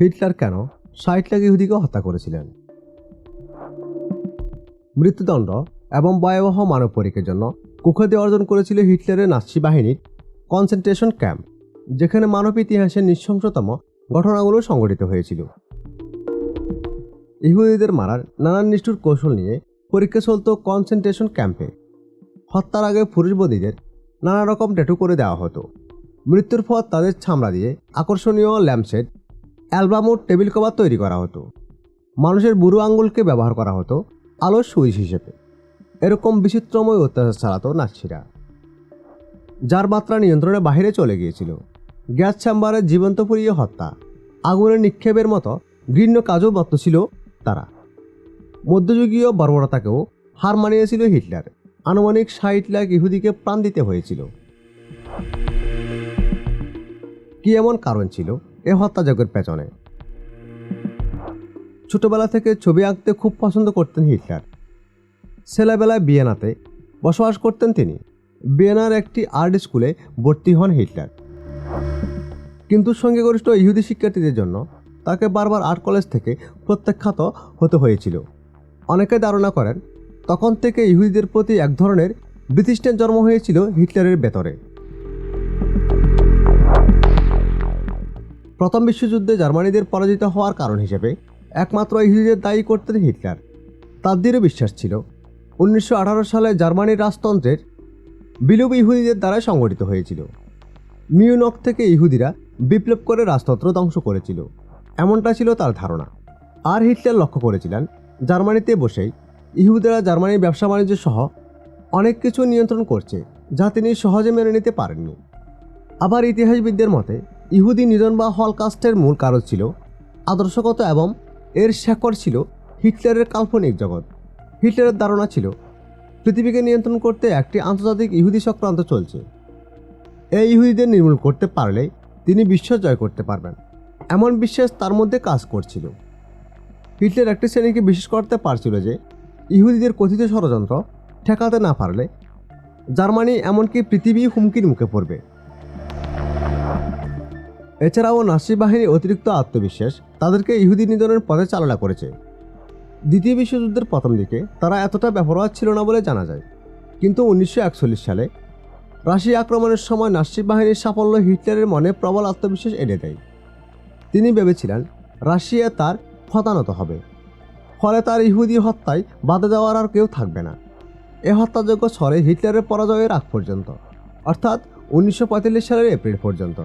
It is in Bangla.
হিটলার কেন ষাট লাখ ইহুদিকে হত্যা করেছিলেন? মৃত্যুদণ্ড এবং ভয়াবহ মানব পরীক্ষার জন্য কুখ্যাতি অর্জন করেছিল হিটলারের নাৎসি বাহিনীর কনসেন্ট্রেশন ক্যাম্প, যেখানে মানব ইতিহাসের নৃশংসতম ঘটনাগুলো সংঘটিত হয়েছিল। ইহুদিদের মারার নানান নিষ্ঠুর কৌশল নিয়ে পরীক্ষা চলত কনসেন্ট্রেশন ক্যাম্পে। হত্যার আগে পুরুষবদীদের নানা রকম ট্যাটু করে দেওয়া হতো। মৃত্যুর পর তাদের চামড়া দিয়ে আকর্ষণীয় ল্যাম্পসেট অ্যালবাম ও টেবিল কভার তৈরি করা হতো। মানুষের বুড়ো আঙ্গুলকে ব্যবহার করা হতো আলোর সুইচ হিসেবে। এরকম বিচিত্রময় অত্যাচার চালাতো নাৎসিরা যার মাত্রা নিয়ন্ত্রণের বাইরে চলে গিয়েছিল। গ্যাস চেম্বারে জীবন্ত পুড়িয়ে হত্যা, আগুনের নিক্ষেপের মতো ঘৃণ্য কাজও বর্ত ছিল তারা। মধ্যযুগীয় বর্বরতাকেও হার মানিয়েছিল হিটলার। আনুমানিক ষাট লাখ ইহুদিকে প্রাণ দিতে হয়েছিল। কি এমন কারণ ছিল? এ হত্যাযজ্ঞের পেছনে। ছোটবেলা থেকে ছবি আঁকতে খুব পছন্দ করতেন হিটলার। ছেলেবেলায় বিয়েনাতে বসবাস করতেন তিনি। বিয়েনার একটি আর্ট স্কুলে ভর্তি হন হিটলার। কিন্তু সঙ্গে গরিষ্ঠ ইহুদি শিক্ষার্থীদের জন্য তাকে বারবার আর্ট কলেজ থেকে প্রত্যাখ্যাত হতে হয়েছিল। অনেকে ধারণা করেন, তখন থেকে ইহুদিদের প্রতি এক ধরনের ব্রিটিশটের জন্ম হয়েছিল হিটলারের ভেতরে। প্রথম বিশ্বযুদ্ধে জার্মানিদের পরাজিত হওয়ার কারণ হিসেবে একমাত্র ইহুদিদের দায়ী করতেন হিটলার। দৃঢ় বিশ্বাস ছিল। উনিশশো আঠারো সালে জার্মানির রাজতন্ত্রের বিলোপ ইহুদিদের দ্বারা সংগঠিত হয়েছিল। মিউনক থেকে ইহুদিরা বিপ্লব করে রাজতন্ত্র ধ্বংস করেছিল। এমনটা ছিল তার ধারণা। আর হিটলার লক্ষ্য করেছিলেন, জার্মানিতে বসেই ইহুদিরা জার্মানির ব্যবসা বাণিজ্য সহ অনেক কিছু নিয়ন্ত্রণ করছে, যা তিনি সহজে মেনে নিতে পারেননি। আবার ইতিহাসবিদদের মতে ইহুদি নিধন বা হলকাস্টের মূল কারণ ছিল আদর্শগত এবং এর শেকড় ছিল হিটলারের কাল্পনিক জগৎ। হিটলারের ধারণা ছিল, পৃথিবীকে নিয়ন্ত্রণ করতে একটি আন্তর্জাতিক ইহুদি চক্রান্ত চলছে। এই ইহুদিদের নির্মূল করতে পারলে তিনি বিশ্ব জয় করতে পারবেন। এমন বিশ্বাস তার মধ্যে কাজ করছিল। হিটলার একটি শ্রেণীকে বিশেষ করতে পারছিল যে, ইহুদিদের কথিত ষড়যন্ত্র ঠেকাতে না পারলে জার্মানি এমনকি পৃথিবী হুমকির মুখে পড়বে। এছাড়াও নাসি বাহিনীর অতিরিক্ত আত্মবিশ্বাস তাদেরকে ইহুদি নিধনের পথে চালনা করেছে। দ্বিতীয় বিশ্বযুদ্ধের প্রথম দিকে তারা এতটা ব্যবহার ছিল না বলে জানা যায়। কিন্তু উনিশশো একচল্লিশ সালে রাশিয়া আক্রমণের সময় নাসি বাহিনীর সাফল্য হিটলারের মনে প্রবল আত্মবিশ্বাস এনে দেয়। তিনি ভেবেছিলেন, রাশিয়া তার হতানত হবে। ফলে তার ইহুদি হত্যায় বাধা দেওয়ার আর কেউ থাকবে না। এ হত্যাযোগ্য ছড়ে হিটলারের পরাজয়ের আগ পর্যন্ত, অর্থাৎ উনিশশো পঁয়তাল্লিশ সালের এপ্রিল পর্যন্ত।